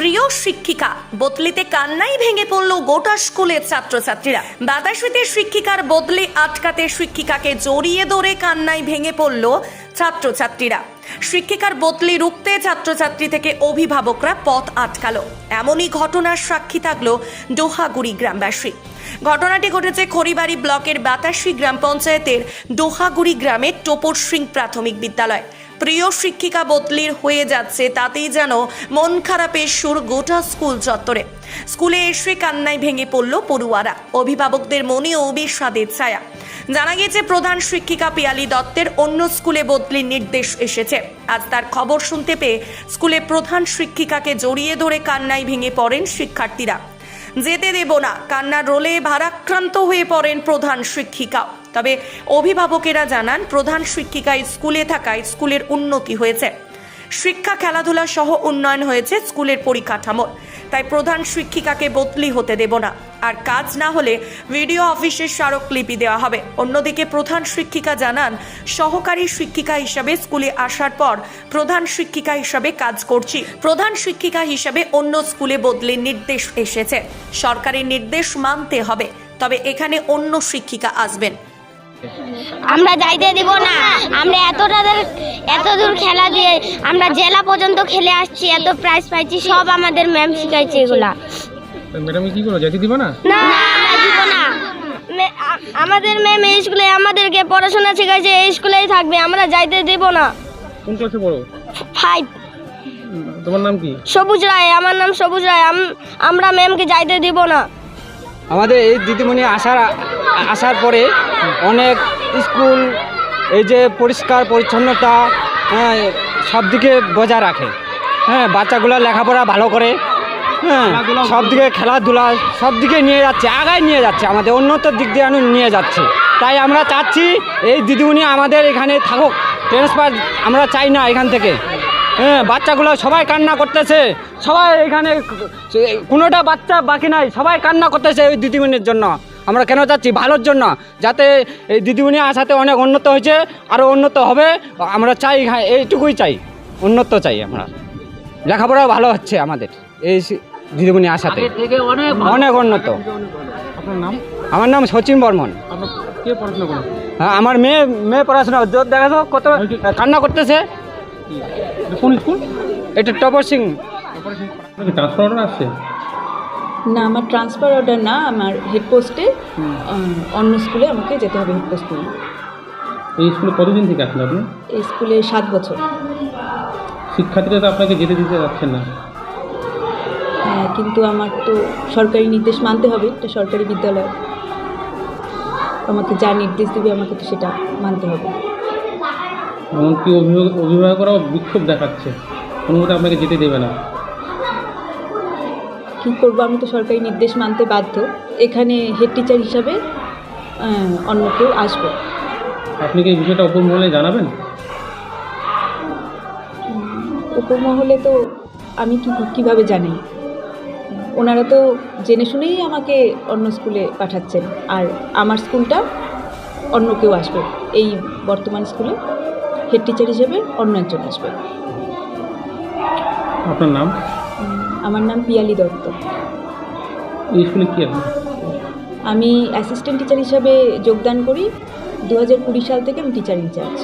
প্রিয় শিক্ষিকা, বদলিতে কান্নাই ভেঙে পড়ল গোটা স্কুলের ছাত্রছাত্রীরা। বাতাসিতে শিক্ষিকার বদলি আটকাতে শিক্ষিকাকে জড়িয়ে ধরে কান্নায় ভেঙে পড়ল ছাত্রছাত্রীরা। শিক্ষিকার বদলি রুখতে ছাত্রছাত্রী থেকে অভিভাবকরা পথ আটকালো। এমনই ঘটনার সাক্ষী থাকল ডোহাগুড়ি গ্রামবাসী। ঘটনাটি ঘটেছে খড়িবাড়ি ব্লকের বাতাসি গ্রাম পঞ্চায়েতের ডোহাগুড়ি গ্রামের টোপর সিং প্রাথমিক বিদ্যালয়। প্রিয় শিক্ষিকা বদলির হয়ে যাচ্ছে, তাতেই যেন মন খারাপের সুর গোটা স্কুল চত্বরে। স্কুলে এসে কান্নায় ভেঙে পড়ল পড়ুয়ারা। অভিভাবকদের মনেও বিষাদের ছায়া। জানা গিয়েছে, প্রধান শিক্ষিকা পিয়ালি দত্তের অন্য স্কুলে বদলির নির্দেশ এসেছে। আজ তার খবর শুনতে পেয়ে স্কুলে প্রধান শিক্ষিকাকে জড়িয়ে ধরে কান্নায় ভেঙে পড়েন শিক্ষার্থীরা। যেতে দেব না। কান্নার রোলে ভারাক্রান্ত হয়ে পড়েন প্রধান শিক্ষিকা। তবে অভিভাবকেরা জানান, প্রধান শিক্ষিকা স্কুলে থাকায় স্কুলের উন্নতি হয়েছে। শিক্ষা, খেলাধুলা সহ উন্নয়ন হয়েছে স্কুলের পরিকাঠামোর তাই প্রধান শিক্ষিকাকে বদলি হতে দেব না। আর কাজ না হলে ভিডিও অফিসের স্মারকলিপি দেওয়া হবে। অন্যদিকে প্রধান শিক্ষিকা জানান, সহকারী শিক্ষিকা হিসাবে স্কুলে আসার পর প্রধান শিক্ষিকা হিসাবে কাজ করছি। প্রধান শিক্ষিকা হিসাবে অন্য স্কুলে বদলির নির্দেশ এসেছে। সরকারের নির্দেশ মানতে হবে। তবে এখানে অন্য শিক্ষিকা আসবেন। আমরা যাইতে দিব না। আমরা এতটা দূর- এত দূর খেলা দিয়ে আমরা জেলা পর্যন্ত খেলে আসছি এত প্রাইজ পাইছি সব আমাদের ম্যাম শিখাইছে এগুলা। ম্যাডাম কি করো যেতে দিবা না? না দিব না। আমাদের ম্যাম এই স্কুলে আমাদেরকে পড়াশোনা শেখাইছে এই স্কুলেই থাকবে আমরা যাইতে দেব না। কোন ক্লাসে পড়ো? ফাইভ তোমার নাম কি? সবুজ রায় আমার নাম সবুজ রায় আম- আমরা ম্যামকে যাইতে দিব না। আমাদের এই দিদিমণি আসার আসার পরে অনেক স্কুল এই যে পরিষ্কার পরিচ্ছন্নতা হ্যাঁ সব দিকে বজায় রাখে। হ্যাঁ বাচ্চাগুলো লেখাপড়া ভালো করে হ্যাঁ সব দিকে খেলাধুলা সব দিকে নিয়ে যাচ্ছে আগায় নিয়ে যাচ্ছে আমাদের উন্নতর দিক দিয়ে নিয়ে যাচ্ছে। তাই আমরা চাচ্ছি এই দিদিমণি আমাদের এখানে থাকুক ট্রান্সফার আমরা চাই না এখান থেকে। হ্যাঁ বাচ্চাগুলো সবাই কান্না করতেছে সবাই এখানে কোনোটা বাচ্চা বাকি নাই সবাই কান্না করতেছে ওই দিদিমণির জন্য। আমরা কেন চাচ্ছি ভালোর জন্য। যাতে এই দিদিমণি আসাতে অনেক উন্নত হয়েছে আরও উন্নত হবে। আমরা চাই হ্যাঁ, এইটুকুই চাই। উন্নত চাই আমরা। লেখাপড়া ভালো হচ্ছে আমাদের এই দিদিমণি আসাতে অনেক উন্নত। আমার নাম সচিন বর্মন। হ্যাঁ আমার মেয়ে মেয়ে পড়াশোনা জোর দেখা যাও কত কান্না করতেছে। এটা কোন স্কুল? এটা টপর সিং। ট্রান্সফার আসছে? না আমার ট্রান্সফার অর্ডার না আমার হেডপোস্টে অন্য স্কুলে আমাকে যেতে হবে হেড পোস্ট নিয়ে। এই স্কুলে কতদিন থেকে আসছেন আপনি? এই স্কুলে সাত বছর। শিক্ষার্থীরা তো আপনাকে যেতে দিতে যাচ্ছেন না। হ্যাঁ কিন্তু আমার তো সরকারি নির্দেশ মানতে হবে এটা সরকারি বিদ্যালয়। আমাকে যা নির্দেশ দেবে আমাকে তো সেটা মানতে হবে। এমনকি অভিভাবক অভিভাবকরাও বিক্ষোভ দেখাচ্ছে। কোনো মতে আপনাকে যেতে দেবে না। কী করব আমি তো সরকারি নির্দেশ মানতে বাধ্য। এখানে হেড টিচার হিসাবে অন্য কেউ আসবে। আপনি কি এই বিষয়টা মহলে জানাবেন? উপমহলে তো আমি কি কীভাবে জানি? ওনারা তো জেনে শুনেই আমাকে অন্য স্কুলে পাঠাচ্ছেন। আর আমার স্কুলটা অন্য কেউ আসবে। এই বর্তমান স্কুলে হেড টিচার হিসেবে অন্য একজন আসবে। আপনার নাম? আমার নাম পিয়ালি দত্ত। স্কুলে কি আমি অ্যাসিস্ট্যান্ট টিচার হিসাবে যোগদান করি। দু হাজার কুড়ি সাল থেকে আমি টিচার ইনচার্জ